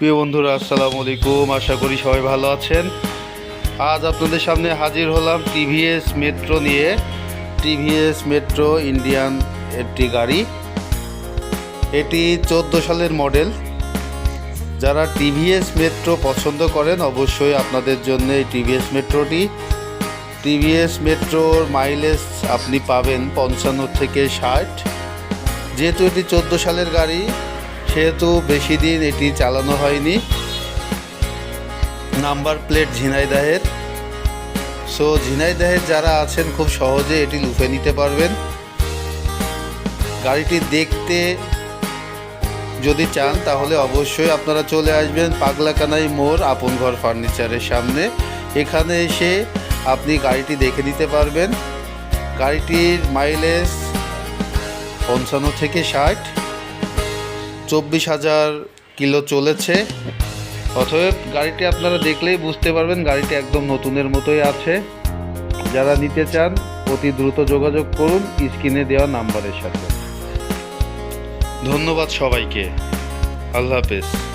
প্রিয় বন্ধুরা, আসসালামু আলাইকুম। আশা করি সবাই ভালো আছেন। আজ আপনাদের সামনে হাজির হলাম টিভিএস মেট্রো নিয়ে। টিভিএস মেট্রো ইন্ডিয়ান একটি গাড়ি। এটি চোদ্দ সালের মডেল। যারা টিভিএস মেট্রো পছন্দ করেন, অবশ্যই আপনাদের জন্য এই টিভিএস মেট্রোটি। টিভিএস মেট্রোর মাইলেজ আপনি পাবেন পঞ্চান্ন থেকে ষাট। যেহেতু এটি চোদ্দ সালের গাড়ি সেহেতু বেশি দিন এটি চালানো হয়নি। নাম্বার প্লেট ঝিনাইদাহের। সো ঝিনাইদাহের যারা আছেন, খুব সহজে এটি লুফে নিতে পারবেন। গাড়িটি দেখতে যদি চান, তাহলে অবশ্যই আপনারা চলে আসবেন পাগলাকানাই মোড়, আপন ঘর ফার্নিচারের সামনে। এখানে এসে আপনি গাড়িটি দেখে নিতে পারবেন। গাড়িটির মাইলেজ পঞ্চান্ন থেকে ষাট। চব্বিশ হাজার কিলো চলেছে। অতএব গাড়িটি আপনারা দেখলেই বুঝতে পারবেন গাড়িটি একদম নতুনের মতোই আছে। যারা নিতে চান, অতি দ্রুত যোগাযোগ করুন, স্ক্রিনে দেওয়া নাম্বারের সাথে। ধন্যবাদ সবাইকে। আল্লাহ হাফেজ।